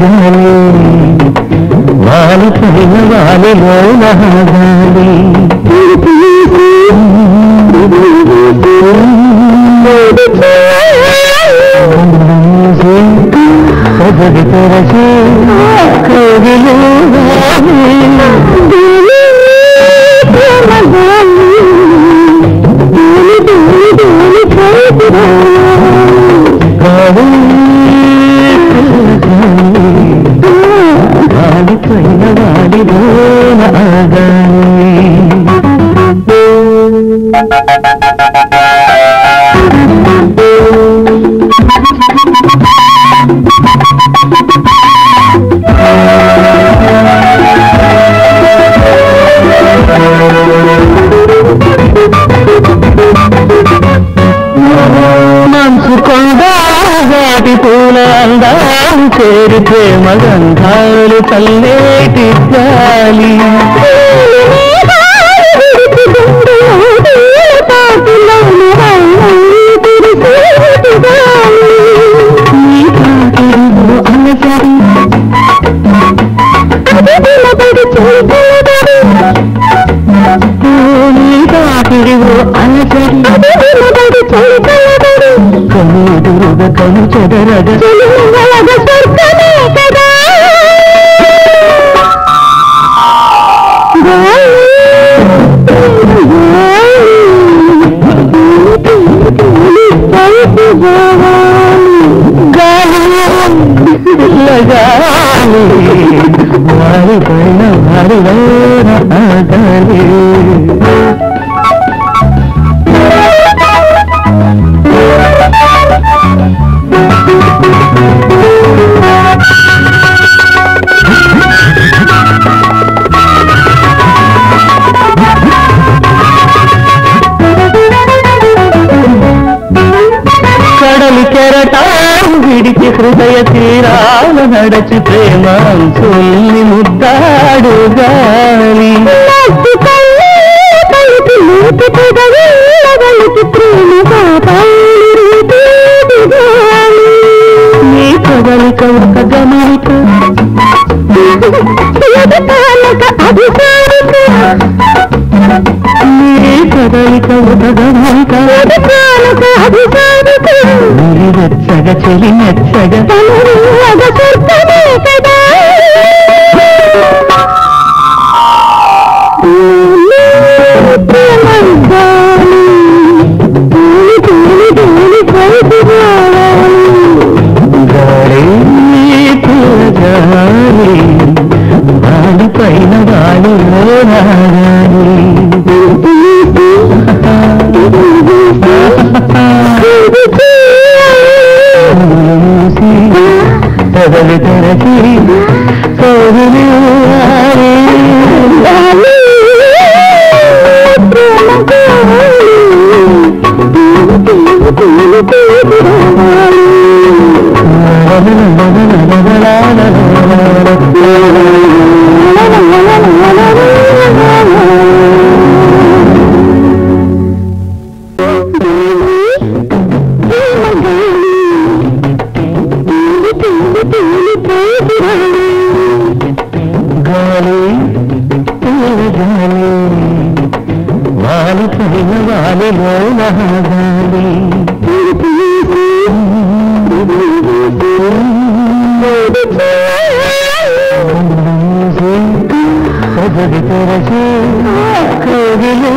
గాలి వాలి వాలిలో తెరచి పూల అందాలు చేరి ప్రేమ గంధాలు చల్లేటి గాలి కనుదురుగ కను చెదరగ గాలి వారి పైన వారి ఆగాలి విడిచి హృదయ తీరాలు నడచి ప్రేమాంశుల్ని ముద్దాడు గాలి. నీ నీ చెలి మెచ్చగ తెరచి కౌగులి పైన వాలిలో గాలి తెరచి కౌగిలో